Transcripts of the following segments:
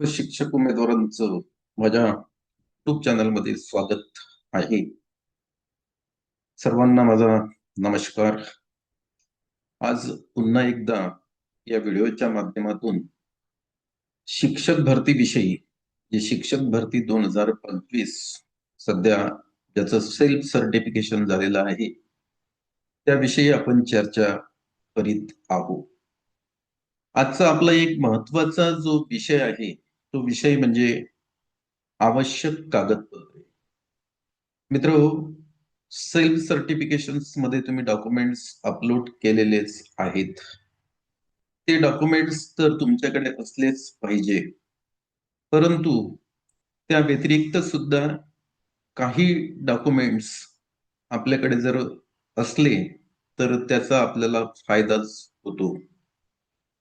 शिक्षक उमेदवारांचं माझ्या युट्यूब चॅनलमध्ये स्वागत आहे. सर्वांना माझा नमस्कार. आज पुन्हा एकदा या व्हिडिओच्या माध्यमातून शिक्षक भरती विषयी जे शिक्षक भरती दोन हजार पंचवीस सध्या ज्याचं सेल्फ सर्टिफिकेशन झालेलं आहे त्याविषयी आपण चर्चा करीत आहोत. आजचा आपला एक महत्त्वाचा जो विषय आहे तो विषय म्हणजे आवश्यक कागदपत्रे. मित्र सेल्फ सर्टिफिकेशनमध्ये तुम्ही डॉक्युमेंट्स अपलोड केलेलेच आहेत. ते डॉक्युमेंट्स तर तुमच्याकडे असलेच पाहिजे. परंतु त्या व्यतिरिक्त सुद्धा काही डॉक्युमेंट्स आपल्याकडे जर असले तर त्याचा आपल्याला फायदाच होतो.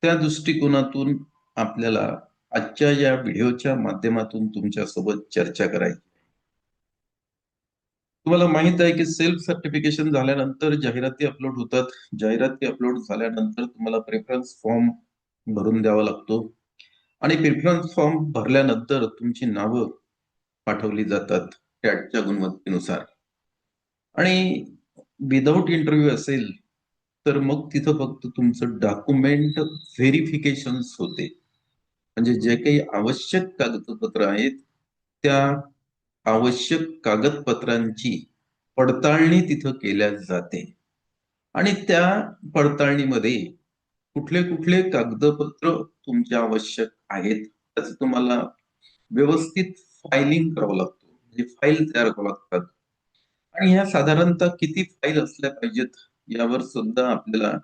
त्या दृष्टिकोनातून आपल्याला आजच्या या व्हिडिओच्या माध्यमातून तुमच्यासोबत चर्चा करायची तुम्हाला माहीत आहे की सेल्फ सर्टिफिकेशन झाल्यानंतर जाहिराती अपलोड होतात. जाहिराती अपलोड झाल्यानंतर तुम्हाला प्रेफरन्स फॉर्म भरून द्यावा लागतो. आणि प्रेफरन्स फॉर्म भरल्यानंतर तुमची नावं पाठवली जातात टॅटच्या गुणवत्तेनुसार. आणि विदाऊट इंटरव्ह्यू असेल तर मग तिथं फक्त तुमचं डॉक्युमेंट व्हेरिफिकेशन होते. म्हणजे जे काही आवश्यक कागदपत्र आहेत त्या आवश्यक कागदपत्रांची पडताळणी तिथं केल्या जाते. आणि त्या पडताळणीमध्ये कुठले कुठले कागदपत्र तुमचे आवश्यक आहेत त्याच तुम्हाला व्यवस्थित फायलिंग करावं लागतो. म्हणजे फाईल तयार करावं लागतात. आणि ह्या साधारणतः किती फाईल असल्या पाहिजेत यावर सुद्धा आपल्याला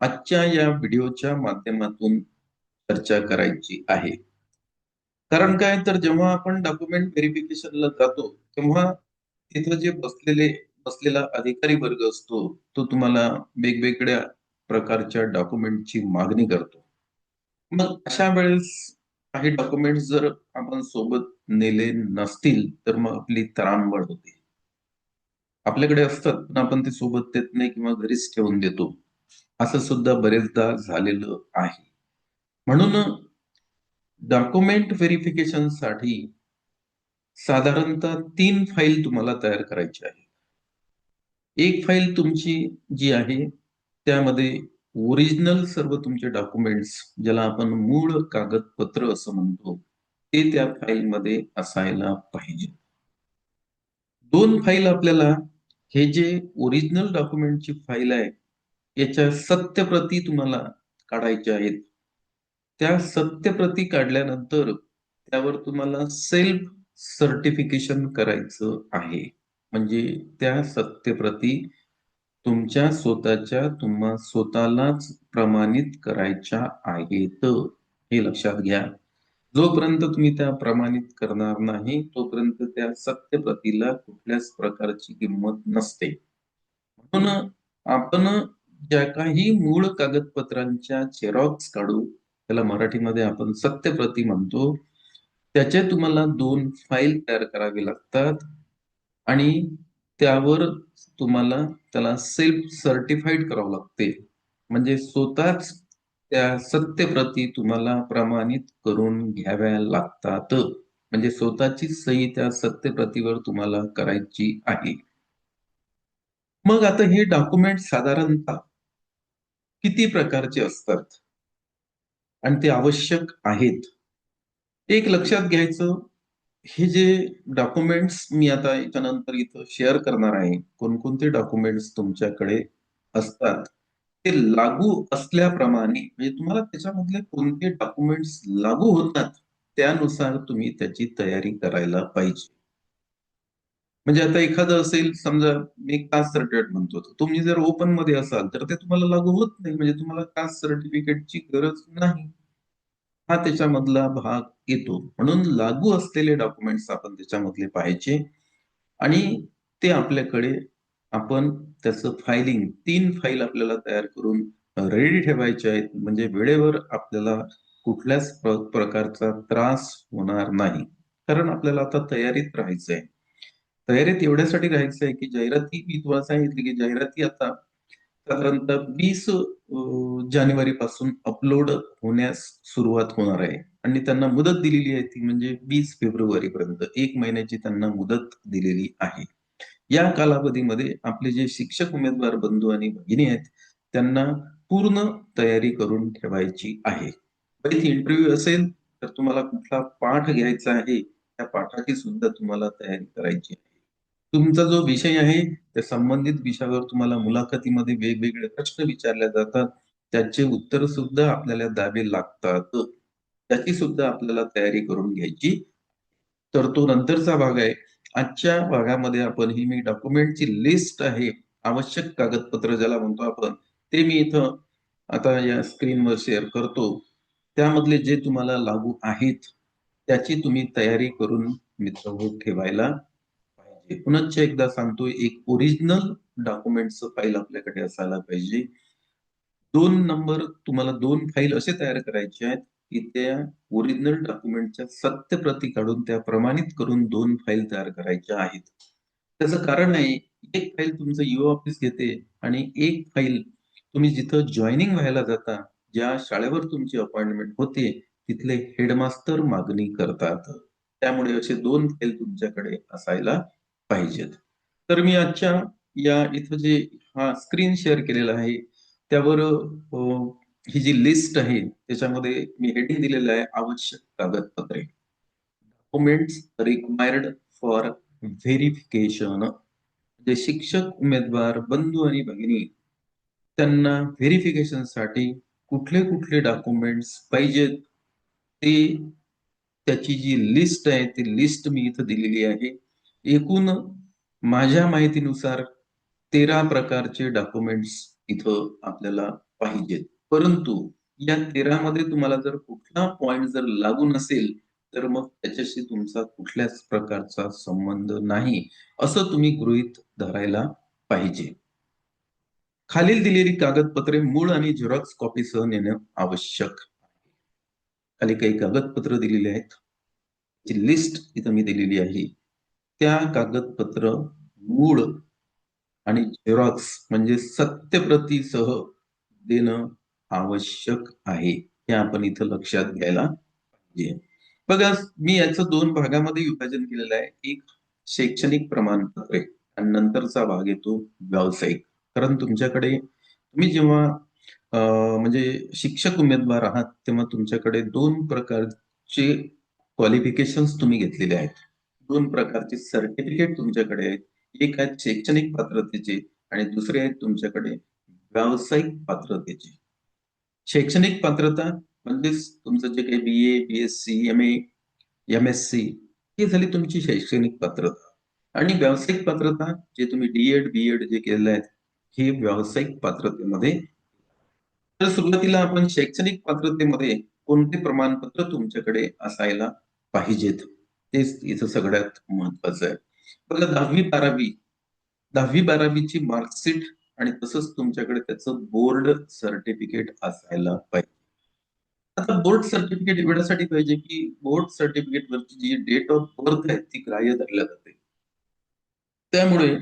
आजच्या या व्हिडिओच्या माध्यमातून चर्चा करायची आहे. कारण काय तर जेव्हा आपण डॉक्युमेंट व्हेरिफिकेशनला जातो तेव्हा तिथं जे बसलेले बसलेला अधिकारी वर्ग असतो तो तुम्हाला वेगवेगळ्या प्रकारच्या डॉक्युमेंटची मागणी करतो. मग अशा वेळेस काही डॉक्युमेंट जर आपण सोबत नेले नसतील तर मग आपली तरांबळ होते. आपल्याकडे असतात पण आपण ते सोबत देत नाही किंवा घरीच ठेवून देतो. असं सुद्धा बरेचदा झालेलं आहे. म्हणून डॉक्युमेंट व्हेरिफिकेशनसाठी साधारणतः तीन फाईल तुम्हाला तयार करायची आहे. एक फाईल तुमची जी आहे त्यामध्ये ओरिजिनल सर्व तुमचे डॉक्युमेंट्स ज्याला आपण मूळ कागदपत्र असं म्हणतो ते त्या फाईलमध्ये असायला पाहिजे. दोन फाईल आपल्याला हे जे ओरिजिनल डॉक्युमेंटची फाईल आहे याच्या सत्यप्रती तुम्हाला काढायच्या आहेत. त्या सत्यप्रती काढल्यानंतर त्यावर तुम्हाला सेल्फ सर्टिफिकेशन करायचं आहे. म्हणजे त्या सत्यप्रती तुमच्या स्वतःच्या तुम्हा स्वतःलाच प्रमाणित करायच्या आहेत. हे लक्षात घ्या. जोपर्यंत तुम्ही त्या प्रमाणित करणार नाही तोपर्यंत त्या सत्यप्रतीला कुठल्याच प्रकारची किंमत नसते. म्हणून आपण ज्या काही मूळ कागदपत्रांच्या झेरॉक्स काढू त्याला मराठीमध्ये आपण सत्यप्रती म्हणतो. त्याचे तुम्हाला दोन फाईल तयार करावे लागतात. आणि त्यावर तुम्हाला त्याला सेल्फ सर्टिफाईड करावं लागते. म्हणजे स्वतःच त्या सत्यप्रती तुम्हाला प्रमाणित करून घ्याव्या लागतात. म्हणजे स्वतःची सही त्या सत्यप्रतीवर तुम्हाला करायची आहे. मग आता हे डॉक्युमेंट साधारणतः किती प्रकारचे असतात? आणि ते आवश्यक आहेत. एक लक्षात घ्यायचं हे जे डॉक्युमेंट्स मी आता याच्यानंतर इथं शेअर करणार आहे कोणकोणते डॉक्युमेंट्स तुमच्याकडे असतात ते लागू असल्याप्रमाणे म्हणजे तुम्हाला त्याच्यामधले कोणते डॉक्युमेंट्स लागू होतात त्यानुसार तुम्ही त्याची तयारी करायला पाहिजे. म्हणजे आता एखादं असेल समजा मी कास्ट सर्टिफिकेट म्हणतो तुम्ही जर ओपनमध्ये असाल तर ते तुम्हाला लागू होत नाही म्हणजे तुम्हाला कास्ट सर्टिफिकेटची गरज नाही. हा त्याच्यामधला भाग येतो. म्हणून लागू असलेले डॉक्युमेंट्स आपण त्याच्यामधले पाहायचे आणि ते आपल्याकडे आपण त्याचं फायलिंग तीन फाईल आपल्याला तयार करून रेडी ठेवायचे आहेत. म्हणजे वेळेवर आपल्याला कुठल्याच प्रकारचा त्रास होणार नाही. कारण आपल्याला आता तयारीत राहायचं आहे तयारीत एवढ्यासाठी राहायचं आहे की जाहिराती मी तुम्हाला सांगितली की जाहिराती आता साधारणतः वीस जानेवारी पासून अपलोड होण्यास सुरुवात होणार आहे. आणि त्यांना मुदत दिलेली आहे ती म्हणजे वीस फेब्रुवारी पर्यंत एक महिन्याची त्यांना मुदत दिलेली आहे. या कालावधीमध्ये आपले जे शिक्षक उमेदवार बंधू आणि भगिनी आहेत त्यांना पूर्ण तयारी करून ठेवायची आहे. इंटरव्ह्यू असेल तर तुम्हाला कुठला पाठ घ्यायचा आहे त्या पाठाची सुद्धा तुम्हाला तयारी करायची आहे. तुमचा जो विषय आहे त्या संबंधित विषयावर तुम्हाला मुलाखतीमध्ये वेगवेगळे प्रश्न विचारले जातात. त्याचे उत्तर सुद्धा आपल्याला द्यावे लागतात. त्याची सुद्धा आपल्याला तयारी करून घ्यायची. तर तो नंतरचा भाग आहे. आजच्या भागामध्ये आपण ही मी डॉक्युमेंटची लिस्ट आहे. आवश्यक कागदपत्र ज्याला म्हणतो आपण ते मी इथं आता या स्क्रीनवर शेअर करतो. त्यामधले जे तुम्हाला लागू आहेत त्याची तुम्ही तयारी करून मित्र ठेवायला पुनश्च एकदा सांगतोय एक ओरिजिनल डॉक्युमेंटचं फाईल आपल्याकडे असायला पाहिजे. दोन नंबर तुम्हाला दोन फाईल असे तयार करायचे आहेत की त्या ओरिजिनल डॉक्युमेंटच्या सत्य प्रती काढून त्या प्रमाणित करून दोन फाईल तयार करायच्या आहेत. त्याचं कारण आहे एक फाईल तुमचं युओ ऑफिस घेते आणि एक फाईल तुम्ही जिथं जॉईनिंग व्हायला जाता ज्या शाळेवर तुमची अपॉइंटमेंट होते तिथले हेडमास्टर मागणी करतात. त्यामुळे असे दोन फाईल तुमच्याकडे असायला पाहिजेत. तर मी आजच्या या इथं जे हा स्क्रीन शेअर केलेला आहे त्यावर ही जी लिस्ट आहे त्याच्यामध्ये मी हेडिंग दिलेलं आहे आवश्यक कागदपत्रे. डॉक्युमेंट्स रिक्वायर्ड फॉर व्हेरिफिकेशन जे शिक्षक उमेदवार बंधू आणि भगिनी त्यांना व्हेरिफिकेशनसाठी कुठले कुठले डॉक्युमेंट्स पाहिजेत ते त्याची जी लिस्ट आहे ती लिस्ट मी इथं दिलेली आहे. एकूण माझ्या माहितीनुसार तेरा प्रकारचे डॉक्युमेंट्स इथं आपल्याला पाहिजेत. परंतु या तेरामध्ये तुम्हाला जर कुठला पॉइंट जर लागू नसेल तर मग त्याच्याशी तुमचा कुठल्याच प्रकारचा संबंध नाही असं तुम्ही गृहित धरायला पाहिजे. खालील दिलेली कागदपत्रे मूळ आणि झेरॉक्स कॉपीसह नेणं आवश्यक खाली काही कागदपत्र दिलेली आहेत. लिस्ट इथं मी दिलेली आहे. त्या कागदपत्र मूळ आणि झेरॉक्स म्हणजे सत्यप्रतीसह देणं आवश्यक आहे हे आपण इथं लक्षात घ्यायला पाहिजे. बघा मी याचं दोन भागामध्ये विभाजन केलेलं आहे. एक शैक्षणिक प्रमाणपत्रे आणि नंतरचा भाग येतो व्यावसायिक. कारण तुमच्याकडे तुम्ही जेव्हा म्हणजे शिक्षक उमेदवार आहात तेव्हा तुमच्याकडे दोन प्रकारचे क्वालिफिकेशन्स तुम्ही घेतलेले आहेत. दोन प्रकारचे सर्टिफिकेट तुमच्याकडे आहेत. एक आहेत शैक्षणिक पात्रतेचे आणि दुसरे आहेत तुमच्याकडे व्यावसायिक पात्रतेचे. शैक्षणिक पात्रता म्हणजेच तुमचं जे काही B A B S C M A M S C ही झाली तुमची शैक्षणिक पात्रता. आणि व्यावसायिक पात्रता जे तुम्ही डी एड बी एड जे केलेलं आहे हे व्यावसायिक पात्रतेमध्ये तर सुरुवातीला आपण शैक्षणिक पात्रतेमध्ये कोणते प्रमाणपत्र तुमच्याकडे असायला पाहिजेत? तेच इथं सगळ्यात महत्वाचं आहे. बघा दहावी बारावी दहावी बारावीची मार्कशीट आणि तसंच तुमच्याकडे त्याचं बोर्ड सर्टिफिकेट असायला पाहिजे. आता बोर्ड सर्टिफिकेट एवढ्यासाठी पाहिजे की बोर्ड सर्टिफिकेट वरची जी डेट ऑफ बर्थ आहे ती ग्राह्य धरल्या जाते. त्यामुळे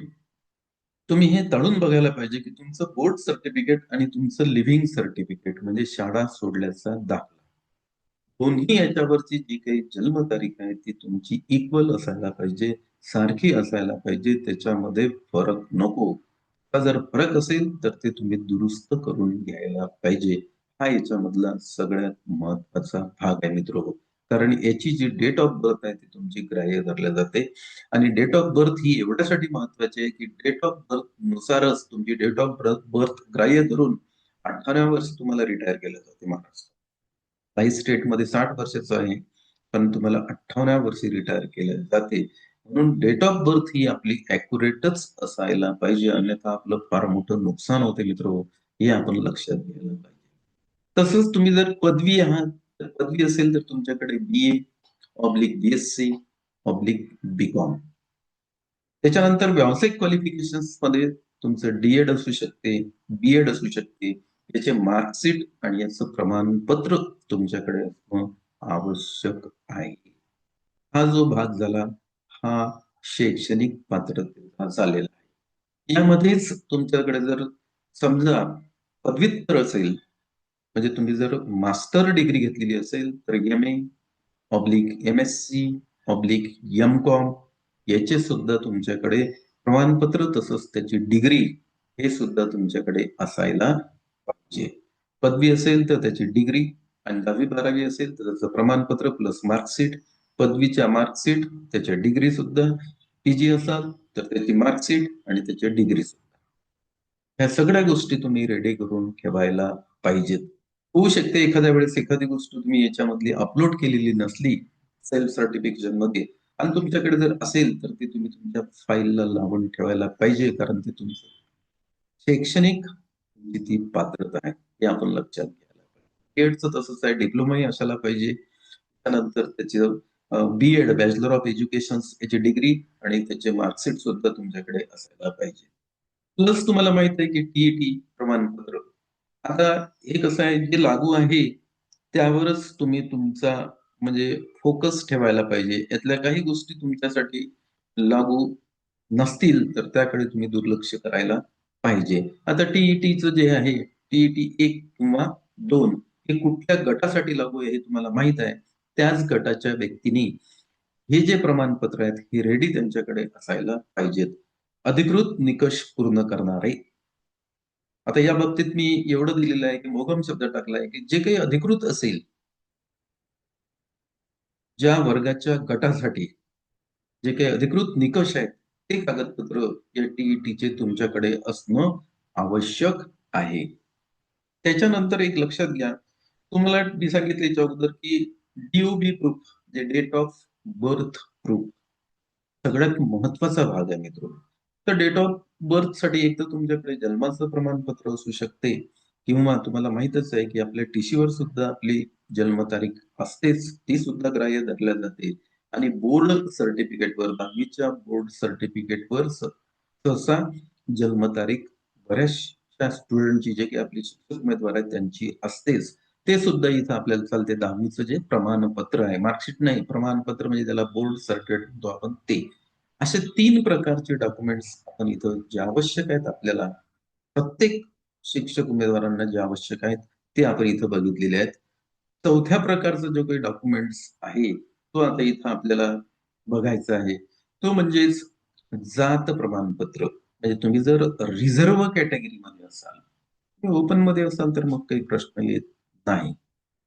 तुम्ही हे तळून बघायला पाहिजे की तुमचं बोर्ड सर्टिफिकेट आणि तुमचं लिव्हिंग सर्टिफिकेट म्हणजे शाळा सोडल्याचा दाखला. दोन्ही याच्यावरची जी काही जन्मतारीख आहे ती तुमची इक्वल असायला पाहिजे सारखी असायला पाहिजे त्याच्यामध्ये फरक नको. जर फरक असेल तर ते तुम्ही दुरुस्त करून घ्यायला पाहिजे. हा याच्यामधला सगळ्यात महत्त्वाचा भाग आहे मित्र हो. कारण याची जी डेट ऑफ बर्थ आहे ती तुमची ग्राह्य धरल्या जाते. आणि डेट ऑफ बर्थ ही एवढ्यासाठी महत्वाची आहे की डेट ऑफ बर्थ नुसारच तुमची डेट ऑफ बर्थ बर्थ ग्राह्य धरून अठराव्या वर्षी तुम्हाला रिटायर केलं जाते महाराष्ट्र. काही स्टेटमध्ये साठ वर्षाचं आहे पण तुम्हाला अठ्ठावन्या वर्षी रिटायर केलं जाते. म्हणून डेट ऑफ बर्थ ही आपली अॅक्युरेटच असायला पाहिजे अन्यथा आपलं फार मोठं नुकसान होते मित्र. हे आपण लक्षात घ्यायला पाहिजे. तसंच तुम्ही जर पदवी आहात तर पदवी असेल तर तुमच्याकडे B A oblique BSc oblique B com त्याच्यानंतर व्यावसायिक क्वालिफिकेशनमध्ये तुमचं डीएड असू शकते बीएड असू शकते त्याचे मार्कशीट आणि याचं प्रमाणपत्र तुमच्याकडे असणं आवश्यक आहे. हा जो भाग झाला हा शैक्षणिक पात्रतेचा झालेला आहे. यामध्येच तुमच्याकडे जर समजा पदव्युत्तर असेल म्हणजे तुम्ही जर मास्टर डिग्री घेतलेली असेल तर M A oblique M S C oblique M com याचे सुद्धा तुमच्याकडे प्रमाणपत्र तसंच त्याची डिग्री हे सुद्धा तुमच्याकडे असायला जे पदवी असेल तर त्याची डिग्री आणि दहावी बारावी असेल तर त्याचं प्रमाणपत्र प्लस मार्कशीट पदवीच्या मार्कशीट त्याच्या डिग्री सुद्धा. पीजी असाल तर त्याची मार्कशीट आणि त्याच्या डिग्री सुद्धा. ह्या सगळ्या गोष्टी तुम्ही रेडी करून ठेवायला पाहिजेत. होऊ शकते एखाद्या वेळेस एखादी गोष्ट तुम्ही याच्यामधली अपलोड केलेली नसली सेल्फ सर्टिफिकेशनमध्ये. आणि तुमच्याकडे जर असेल तर ती तुम्ही तुमच्या फाईलला लावून ठेवायला पाहिजे कारण ते तुमचं शैक्षणिक ती पात्रता आहे हे आपण लक्षात घ्यायला पाहिजे. एडचं तसंच आहे डिप्लोमाही असायला पाहिजे. त्यानंतर त्याचे B Ed bachelor of education याची डिग्री आणि त्याचे मार्कशीट सुद्धा तुमच्याकडे असायला पाहिजे. प्लस तुम्हाला माहीत आहे की टीईटी प्रमाणपत्र. आता हे कसं आहे जे लागू आहे त्यावरच तुम्ही तुमचा म्हणजे फोकस ठेवायला पाहिजे. यातल्या काही गोष्टी तुमच्यासाठी लागू नसतील तर त्याकडे तुम्ही दुर्लक्ष करायला पाहिजे. आता टीईटीचं जे आहे टीईटी एक किंवा दोन हे कुठल्या गटासाठी लागू आहे हे तुम्हाला माहीत आहे. त्याच गटाच्या व्यक्तींनी हे जे प्रमाणपत्र आहेत हे रेडी त्यांच्याकडे असायला पाहिजेत. अधिकृत निकष पूर्ण करणारे. आता या बाबतीत मी एवढं दिलेलं आहे की मोगम शब्द टाकलाय की जे काही अधिकृत असेल ज्या वर्गाच्या गटासाठी जे काही अधिकृत निकष आहेत ते कागदपत्र या टीईटीचे तुमच्याकडे असणं आवश्यक आहे. त्याच्यानंतर एक लक्षात घ्या. तुम्हाला मी सांगितले अगोदर की डीओबी प्रूफ जे डेट ऑफ बर्थ प्रूफ सगळ्यात महत्त्वाचा भाग आहे मित्र. तर डेट ऑफ बर्थसाठी एक तर तुमच्याकडे जन्माचं प्रमाणपत्र असू शकते किंवा तुम्हाला माहितच आहे की आपल्या टीशीवर सुद्धा आपली जन्मतारीख असतेच ती सुद्धा ग्राह्य धरल्या जाते. आणि बोर्ड सर्टिफिकेटवर दहावीच्या बोर्ड सर्टिफिकेटवर सहसा जन्मतारीख बऱ्याचशा स्टुडंटची जे काही आपली शिक्षक उमेदवार आहेत त्यांची असतेच. ते सुद्धा इथं आपल्याला चालते. दहावीचं जे प्रमाणपत्र आहे मार्कशीट नाही प्रमाणपत्र म्हणजे त्याला बोर्ड सर्टिफिकेट म्हणतो आपण ते. असे तीन प्रकारचे डॉक्युमेंट्स आपण इथं जे आवश्यक आहेत आपल्याला प्रत्येक शिक्षक उमेदवारांना जे आवश्यक आहेत ते आपण इथं बघितलेले आहेत. चौथ्या प्रकारचं जो काही डॉक्युमेंट्स आहे तो आता इथं आपल्याला बघायचा आहे. तो म्हणजेच जात प्रमाणपत्र. म्हणजे तुम्ही जर रिझर्व्ह कॅटेगरीमध्ये असाल ओपनमध्ये असाल तर मग काही प्रश्न येत नाही.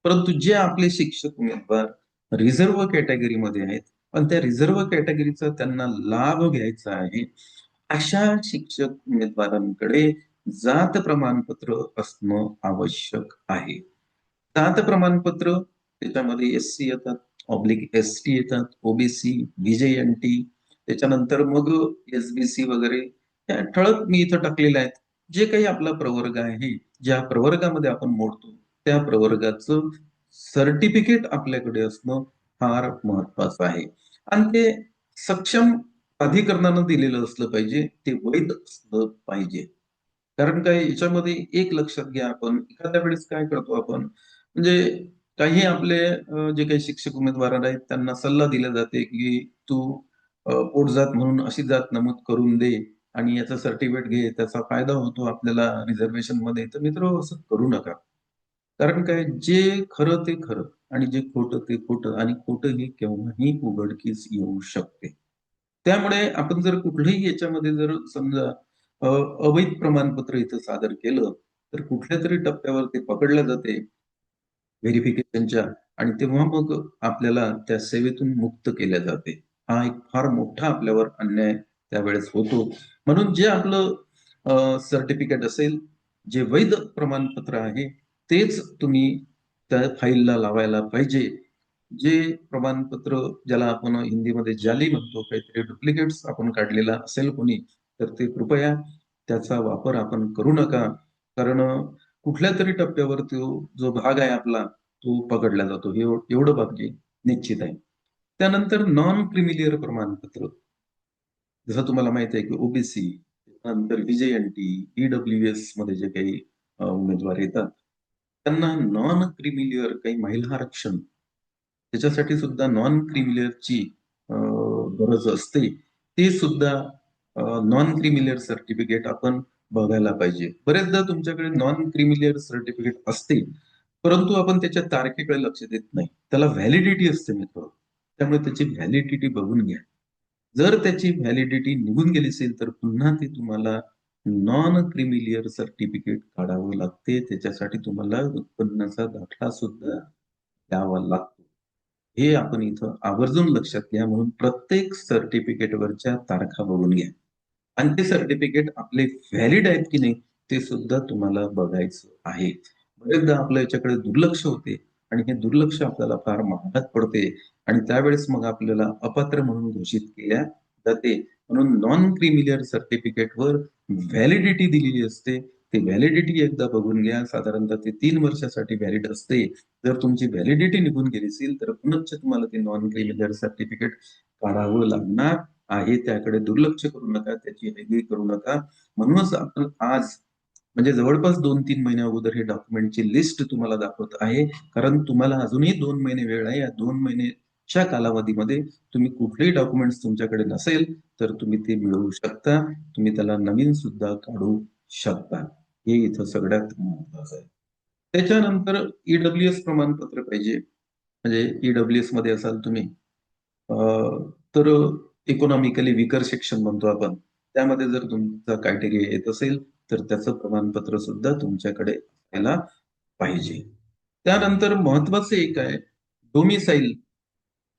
परंतु जे आपले शिक्षक उमेदवार रिझर्व्ह कॅटेगरीमध्ये आहेत पण त्या रिझर्व्ह कॅटेगरीचा त्यांना लाभ घ्यायचा आहे अशा शिक्षक उमेदवारांकडे जात प्रमाणपत्र असणं आवश्यक आहे. जात प्रमाणपत्र त्याच्यामध्ये एस सी येतात ऑब्लिक एस टी येतात ओबीसी एन टी त्याच्यानंतर मग एस बी सी वगैरे. त्या ठळक मी इथं टाकलेल्या आहेत. जे काही आपला प्रवर्ग आहे ज्या प्रवर्गामध्ये आपण मोडतो त्या प्रवर्गाचं सर्टिफिकेट आपल्याकडे असणं फार महत्वाचं आहे. आणि ते सक्षम प्राधिकरणानं दिलेलं असलं पाहिजे ते वैध असलं पाहिजे. कारण काय याच्यामध्ये एक लक्षात घ्या आपण एखाद्या वेळेस काय करतो आपण म्हणजे काही आपले जे काही शिक्षक उमेदवार आहेत त्यांना सल्ला दिला जाते की तू पोट जात म्हणून अशी जात नमूद करून दे आणि याचा सर्टिफिकेट घे त्याचा फायदा होतो आपल्याला रिझर्वेशनमध्ये. तर मित्र असं करू नका. कारण काय जे खरं ते खरं आणि जे खोटं ते खोटं आणि खोटं हे केव्हाही उघडकीस येऊ शकते. त्यामुळे आपण जर कुठल्याही याच्यामध्ये जर समजा अवैध प्रमाणपत्र इथं सादर केलं तर कुठल्या तरी टप्प्यावर ते पकडलं जाते. व्हेरिफिकेशनच्या. आणि तेव्हा मग आपल्याला त्या सेवेतून मुक्त केल्या जाते. हा एक फार मोठा आपल्यावर अन्याय त्यावेळेस होतो. म्हणून जे आपलं सर्टिफिकेट असेल जे वैध प्रमाणपत्र आहे तेच तुम्ही त्या फाईलला लावायला पाहिजे. जे प्रमाणपत्र ज्याला आपण हिंदीमध्ये जाली म्हणतो काहीतरी डुप्लिकेट्स आपण काढलेला असेल कोणी तर ते कृपया त्याचा वापर आपण करू नका. कारण कुठल्या तरी टप्प्यावर तो जो भाग आहे आपला तो पकडला जातो. हे एवढं बाबी निश्चित आहे. त्यानंतर नॉन क्रिमिलियर प्रमाणपत्र. जसं तुम्हाला माहीत आहे की ओबीसी नंतर टी ईडब्ल्यू एसमध्ये जे काही उमेदवार येतात त्यांना नॉन क्रिमिलियर काही महिला आरक्षण त्याच्यासाठी सुद्धा नॉन क्रिमिलियरची गरज असते. ते सुद्धा नॉन क्रिमिलियर सर्टिफिकेट आपण बघायला पाहिजे. बरेचदा तुमच्याकडे नॉन क्रिमिलियर सर्टिफिकेट असते, परंतु आपण त्याच्या तारखेकडे लक्ष देत नाही. त्याला व्हॅलिडिटी असते मित्र. त्यामुळे त्याची व्हॅलिडिटी बघून घ्या. जर त्याची व्हॅलिडिटी निघून गेली असेल, तर पुन्हा ते तुम्हाला नॉन क्रिमिलियर सर्टिफिकेट काढावं लागते. त्याच्यासाठी तुम्हाला उत्पन्नाचा दाखला सुद्धा द्यावा लागतो. हे आपण इथं आवर्जून लक्षात घ्या. म्हणून प्रत्येक सर्टिफिकेटवरच्या तारखा बघून घ्या. आणि ते सर्टिफिकेट आपले व्हॅलिड आहेत की नाही, ते सुद्धा तुम्हाला बघायचं आहे. बरेचदा आपल्या याच्याकडे दुर्लक्ष होते आणि हे दुर्लक्ष आपल्याला फार महागात पडते आणि त्यावेळेस मग आपल्याला अपात्र म्हणून घोषित केल्या जाते. म्हणून नॉन क्रिमिलियर सर्टिफिकेटवर व्हॅलिडिटी दिलेली असते. ती व्हॅलिडिटी एकदा बघून घ्या. साधारणतः ते तीन वर्षासाठी व्हॅलिड असते. जर तुमची व्हॅलिडिटी निघून गेली असेल, तर पुनश्च तुम्हाला ते नॉन क्रिमिलियर सर्टिफिकेट काढावं लागणार आहे. त्याकडे दुर्लक्ष करू नका. त्याची हयगय करू नका. म्हणूनच आपण आज म्हणजे जवळपास 2-3 महिन्या अगोदर हे डॉक्युमेंटची लिस्ट तुम्हाला दाखवत आहे. कारण तुम्हाला अजूनही दोन महिने वेळ आहे. या दोन महिन्याच्या कालावधीमध्ये तुम्ही कुठलेही डॉक्युमेंट्स तुमच्याकडे नसेल, तर तुम्ही ते मिळवू शकता. तुम्ही त्याला नवीन सुद्धा काढू शकता. हे इथं सगळ्यात महत्त्वाचं आहे. त्याच्यानंतर ई-डब्ल्यू-एस प्रमाणपत्र पाहिजे. म्हणजे ई डब्ल्यूएसमध्ये असाल तुम्ही अ, तर इकॉनॉमिकली विकर सेक्शन म्हणतो आपण. त्यामध्ये जर तुमचा क्रायटेरिया येत असेल, तर त्याचं प्रमाणपत्र सुद्धा तुमच्याकडे असायला पाहिजे. त्यानंतर महत्वाचं एक आहे, डोमिसाईल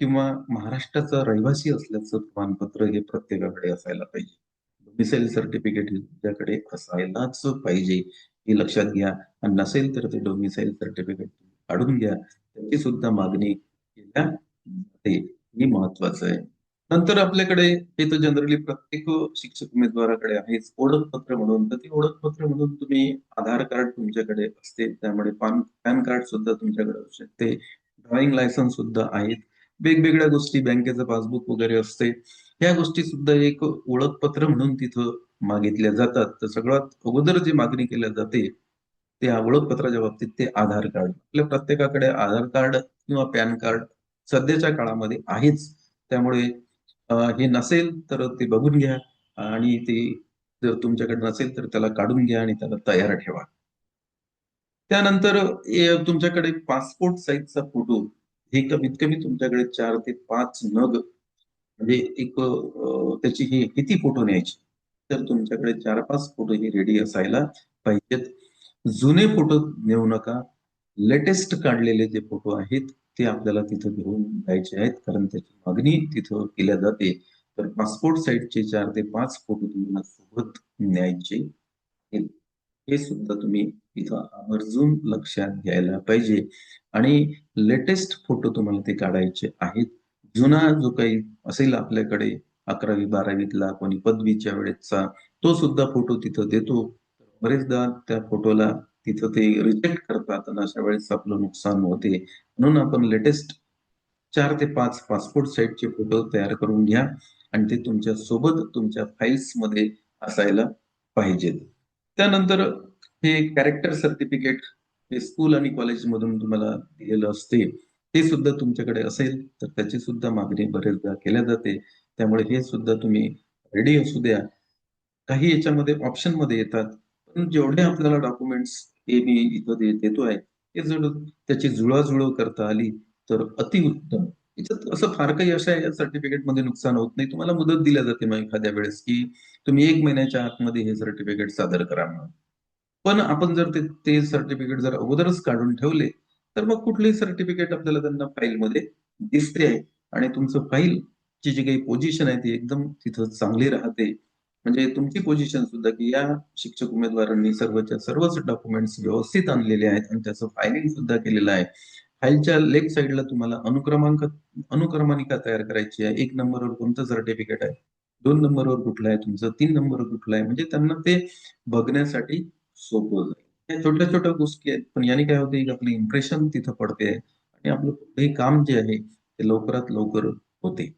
किंवा महाराष्ट्राचा रहिवासी असल्याचं प्रमाणपत्र हे प्रत्येकाकडे असायला पाहिजे. डोमिसाईल सर्टिफिकेट हे तुमच्याकडे असायलाच पाहिजे. हे लक्षात घ्या आणि नसेल तर ते डोमिसाईल सर्टिफिकेट काढून घ्या. त्याची सुद्धा मागणी केल्या जाते. हे महत्त्वाचं आहे. नंतर आपल्याकडे हे तर जनरली प्रत्येक शिक्षक उमेदवाराकडे आहेच. ओळखपत्र म्हणून तर ते ओळखपत्र म्हणून तुम्ही आधार कार्ड तुमच्याकडे असते. त्यामुळे पान पॅन कार्ड सुद्धा तुमच्याकडे असू शकते. ड्रॉइंग लायसन्स सुद्धा आहेत. वेगवेगळ्या गोष्टी बँकेचं पासबुक वगैरे असते. या गोष्टी सुद्धा एक ओळखपत्र म्हणून तिथं मागितल्या जातात. तर सगळ्यात अगोदर जी मागणी केल्या जाते, त्या ओळखपत्राच्या बाबतीत ते आधार कार्ड. आपल्या प्रत्येकाकडे आधार कार्ड किंवा पॅन कार्ड सध्याच्या काळामध्ये आहेच. त्यामुळे हे नसेल तर ते बघून घ्या आणि ते जर तुमच्याकडे नसेल तर त्याला काढून घ्या आणि त्याला तयार ठेवा. त्यानंतर तुमच्याकडे पासपोर्ट साईजचा फोटो हे कमीत कमी तुमच्याकडे चार ते पाच नग म्हणजे एक त्याची ही किती फोटो न्यायचे? तर तुमच्याकडे 4-5 फोटो हे रेडी असायला पाहिजेत. जुने फोटो नेऊ नका. लेटेस्ट काढलेले जे फोटो आहेत, ते आपल्याला तिथं घेऊन जायचे आहेत. कारण त्याची मागणी तिथं केल्या जाते. तर पासपोर्ट साईडचे चार ते पाच फोटो तुम्हाला सोबत न्यायचे हे सुद्धा तुम्ही तिथं आवर्जून लक्षात घ्यायला पाहिजे आणि लेटेस्ट फोटो तुम्हाला ते काढायचे आहेत. जुना जो काही असेल आपल्याकडे 11वी-12वीतला, कोणी पदवीच्या वेळेसचा, तो सुद्धा फोटो तिथं देतो. बरेचदा त्या फोटोला तिथं ते रिजेक्ट करतात आणि अशा वेळेस आपलं नुकसान होते. म्हणून आपण लेटेस्ट चार ते पाच पासपोर्ट साइजचे फोटो तयार करून घ्या आणि ते तुमच्यासोबत तुमच्या फाइल्समध्ये असायला पाहिजेत. त्यानंतर हे कॅरेक्टर सर्टिफिकेट हे स्कूल आणि कॉलेजमधून तुम्हाला दिलेलं असते. ते सुद्धा तुमच्याकडे असेल, तर त्याची सुद्धा मागणी बरेचदा केल्या जाते. त्यामुळे हे सुद्धा तुम्ही रेडी असू द्या. काही याच्यामध्ये ऑप्शनमध्ये येतात. पण जेवढे आपल्याला डॉक्युमेंट्स हे मी इथं देतो देतोय, हे जर त्याची जुळाजुळव करता आली, तर अतिउत्तम. याच्यात असं फार काही अशा या सर्टिफिकेटमध्ये नुकसान होत नाही. तुम्हाला मुदत दिल्या जाते मग एखाद्या वेळेस, की तुम्ही एक महिन्याच्या आतमध्ये हे सर्टिफिकेट सादर करा म्हणून. पण आपण जर ते ते सर्टिफिकेट जर अगोदरच काढून ठेवले, तर मग कुठलेही सर्टिफिकेट आपल्याला त्यांना फाईलमध्ये दिसते आहे आणि तुमचं फाईलची जी काही पोझिशन आहे, ती एकदम तिथं चांगली राहते. म्हणजे तुमची पोझिशन सुद्धा, की या शिक्षक उमेदवारांनी सर्वच्या सर्वच डॉक्युमेंट्स व्यवस्थित आणलेले आहेत आणि त्याचं फायलिंग सुद्धा केलेलं आहे. फाईलच्या लेफ्ट साईडला तुम्हाला अनुक्रमांक अनुक्रमणिका तयार करायची आहे. एक नंबरवर कोणतं सर्टिफिकेट आहे, दोन नंबरवर कुठलं आहे तुमचं, तीन नंबरवर कुठलं आहे, म्हणजे त्यांना ते बघण्यासाठी सोपं जाईल. या छोट्या-छोट्या गोष्टी आहेत, पण याने काय होते, की आपली इम्प्रेशन तिथं पडते आणि आपलं हे काम जे आहे, ते लवकरात लवकर होते.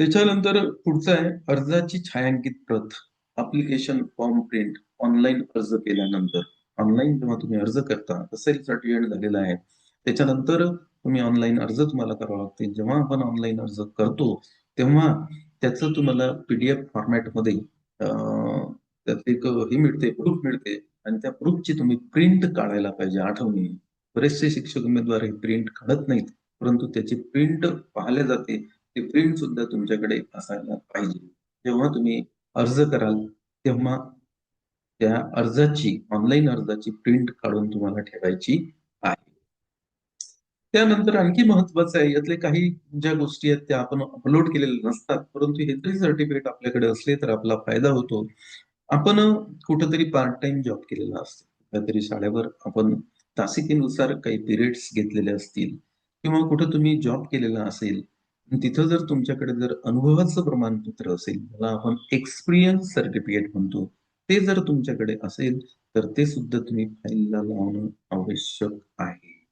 त्याच्यानंतर पुढचं आहे अर्जाची छायांकित प्रत. अप्लिकेशन फॉर्म प्रिंट ऑनलाईन अर्ज केल्यानंतर. ऑनलाईन जेव्हा तुम्ही अर्ज करता, सेल्फ सर्टिफिकेट झालेला आहे. त्याच्यानंतर तुम्ही ऑनलाईन अर्ज तुम्हाला करावा लागते. जेव्हा आपण ऑनलाईन अर्ज करतो, तेव्हा त्याचं तुम्हाला पीडीएफ फॉर्मॅटमध्ये त्यात एक हे मिळते, प्रूफ मिळते आणि त्या प्रूफची तुम्ही प्रिंट काढायला पाहिजे आठवणी. बरेचसे शिक्षक उमेदवार हे प्रिंट काढत नाहीत, परंतु त्याची प्रिंट पाहिल्या जाते. ती प्रिंट सुद्धा तुमच्याकडे असायला पाहिजे. जेव्हा तुम्ही अर्ज कराल, तेव्हा त्या अर्जाची ऑनलाईन अर्जाची प्रिंट काढून तुम्हाला ठेवायची आहे. त्यानंतर आणखी महत्वाचं आहे, यातले काही ज्या गोष्टी आहेत त्या आपण अपलोड केलेल्या नसतात, परंतु हे जरी सर्टिफिकेट आपल्याकडे असले तर आपला फायदा होतो. आपण कुठंतरी पार्ट टाइम जॉब केलेला असतो. काहीतरी शाळेवर आपण तासिकेनुसार काही पिरियड्स घेतलेले असतील किंवा कुठं तुम्ही जॉब केलेला असेल, तिथं जर तुमच्याकडे जर अनुभवाचं प्रमाणपत्र असेल, ज्याला आपण एक्सपिरियन्स सर्टिफिकेट म्हणतो. ते जर तुमच्याकडे असेल, तर ते सुद्धा तुम्ही फाईलला लावणं आवश्यक आहे.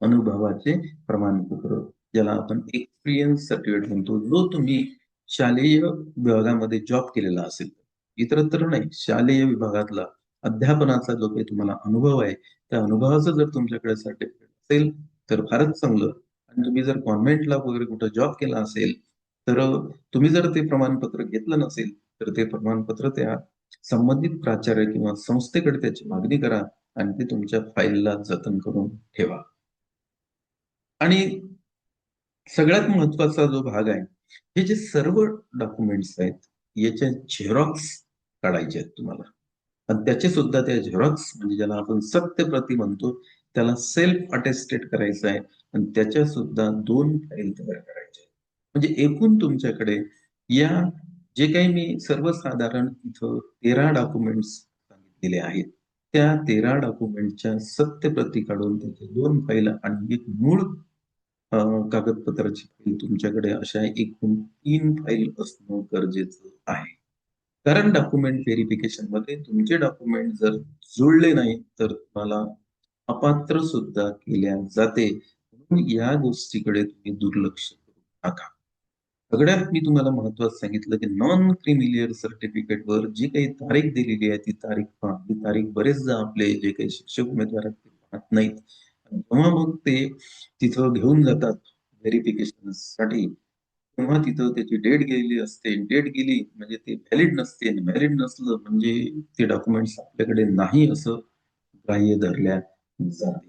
अनुभवाचे प्रमाणपत्र, ज्याला आपण एक्सपिरियन्स सर्टिफिकेट म्हणतो. जो तुम्ही शालेय विभागामध्ये जॉब केलेला असेल, इतरत्र नाही, शालेय विभागातला अध्यापनाचा जो काही तुम्हाला अनुभव आहे, त्या अनुभवाचं जर तुमच्याकडे सर्टिफिकेट असेल, तर फारच चांगलं आणि तुम्ही जर कॉन्व्हेंटला वगैरे कुठे जॉब केला असेल, तर तुम्ही जर ते प्रमाणपत्र घेतलं नसेल, तर ते प्रमाणपत्र त्या संबंधित प्राचार्य किंवा संस्थेकडे त्याची मागणी करा आणि ते तुमच्या फाईलला जतन करून ठेवा. आणि सगळ्यात महत्त्वाचा जो भाग आहे, हे जे सर्व डॉक्युमेंट्स आहेत, याच्या झेरॉक्स काढायचे आहेत तुम्हाला. आणि त्याचे सुद्धा त्या झेरॉक्स म्हणजे ज्याला आपण सत्य प्रति म्हणतो, त्याला सेल्फ अटेस्टेड करायचं आहे आणि त्याच्या सुद्धा दोन फाईल तयार करायच्या म्हणजे एकूण तुमच्याकडे या जे काही मी सर्वसाधारण इथं 13 डॉक्युमेंट्स सांगितलेले आहेत, त्या 13 डॉक्युमेंटच्या सत्यप्रती काढून त्याचे दोन फाईल आणि एक मूळ कागदपत्राची फाईल तुमच्याकडे अशा एकूण तीन फाईल असणं गरजेचं आहे. कारण डॉक्युमेंट व्हेरिफिकेशनमध्ये तुमचे डॉक्युमेंट जर जुळले नाही, तर तुम्हाला अपात्र सुद्धा केल्या जाते. या गोष्टीकडे तुम्ही दुर्लक्ष करू नका. सगळ्यात मी तुम्हाला महत्वाचं सांगितलं, की नॉन क्रिमिलियर सर्टिफिकेटवर जी काही तारीख दिलेली आहे, ती तारीख पहा. ही तारीख बरेचदा आपले जे काही शिक्षक उमेदवार आहेत, ते पाहत नाहीत. तेव्हा जेव्हा मग ते तिथं घेऊन जातात व्हेरिफिकेशनसाठी तेव्हा तिथं त्याची डेट गेलेली असते. डेट गेली म्हणजे ते व्हॅलिड नसते आणि व्हॅलिड नसलं म्हणजे ते डॉक्युमेंट्स आपल्याकडे नाही असं ग्राह्य धरल्या जाते.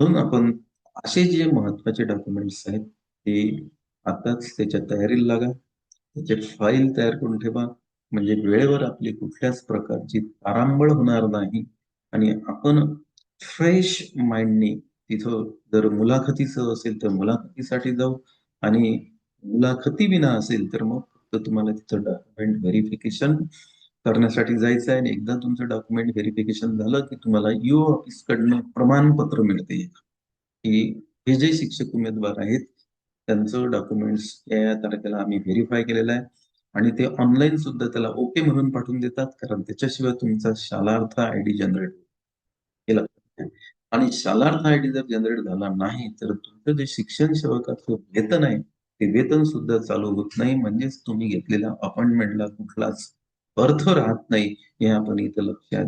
म्हणून आपण असे जे महत्त्वाचे डॉक्युमेंट्स आहेत, ते आताच त्याच्या तयारीला लागा. त्याचे फाईल तयार करून ठेवा. म्हणजे वेळेवर आपली कुठल्याच प्रकारची तारांबळ होणार नाही आणि आपण फ्रेश माइंडने तिथं जर मुलाखतीचं असेल, तर मुलाखतीसाठी जाऊ आणि मुलाखती विना असेल, तर मग फक्त तुम्हाला तिथं डॉक्युमेंट व्हेरिफिकेशन करण्यासाठी जायचं आहे आणि एकदा तुमचं डॉक्युमेंट व्हेरिफिकेशन झालं, की तुम्हाला ई-ओ ऑफिसकडनं प्रमाणपत्र मिळते, हे जे शिक्षक उमेदवार आहेत, त्यांचं डॉक्युमेंट्स या तारखेला आम्ही व्हेरीफाय केलेलं आहे आणि ते ऑनलाईन सुद्धा त्याला ओके म्हणून पाठवून देतात. कारण त्याच्याशिवाय तुमचा शालार्थ आयडी जनरेट केला आणि शालार्थ आयडी जर जनरेट झाला नाही, तर तुमचं जे शिक्षण सेवकाचं वेतन आहे, ते वेतन सुद्धा चालू होत नाही. म्हणजेच तुम्ही घेतलेल्या अपॉइंटमेंटला कुठलाच अर्थ राहत नाही, हे आपण इथं लक्षात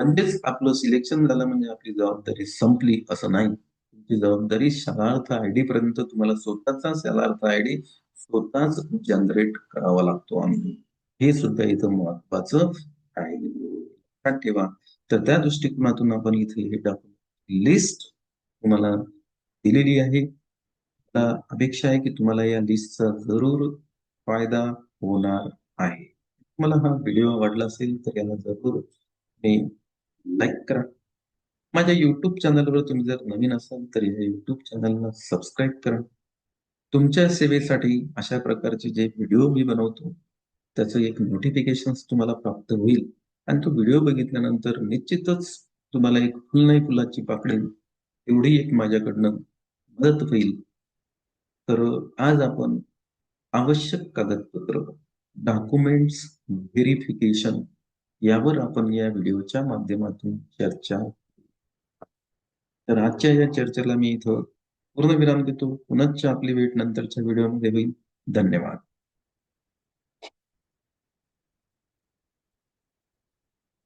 म्हणजेच आपलं सिलेक्शन झालं म्हणजे आपली जबाबदारी संपली असं नाही. तुमची जबाबदारी शालार्थ आयडी पर्यंत तुम्हाला स्वतःचा शालार्थ आयडी स्वतःच जनरेट करावा लागतो आम्ही हे सुद्धा इथं महत्वाचं आहे. लक्षात ठेवा. तर त्या दृष्टिकोनातून आपण इथे हे लिस्ट तुम्हाला दिलेली आहे. मला अपेक्षा आहे, की तुम्हाला या लिस्टचा जरूर फायदा होणार आहे. तुम्हाला हा व्हिडिओ आवडला असेल, तर याला जरूर मी लाईक करा. माझ्या यूट्यूब चॅनलवर तुम्ही जर नवीन असाल, तर या यूट्यूब चॅनलला सबस्क्राईब करा. तुमच्या सेवेसाठी अशा प्रकारचे जे व्हिडिओ मी बनवतो, त्याचं एक नोटिफिकेशन तुम्हाला प्राप्त होईल आणि तो व्हिडिओ बघितल्यानंतर निश्चितच तुम्हाला एक फुल नाही फुलाची पाकळी एवढी एक माझ्याकडनं मदत होईल. तर आज आपण आवश्यक कागदपत्र, डॉक्युमेंट्स व्हेरिफिकेशन यावर आपण या व्हिडिओच्या माध्यमातून चर्चा तर आजच्या या चर्चेला मी इथं पूर्णविराम देतो. पुनश्च आपली भेट नंतरच्या व्हिडिओमध्ये होईल. धन्यवाद.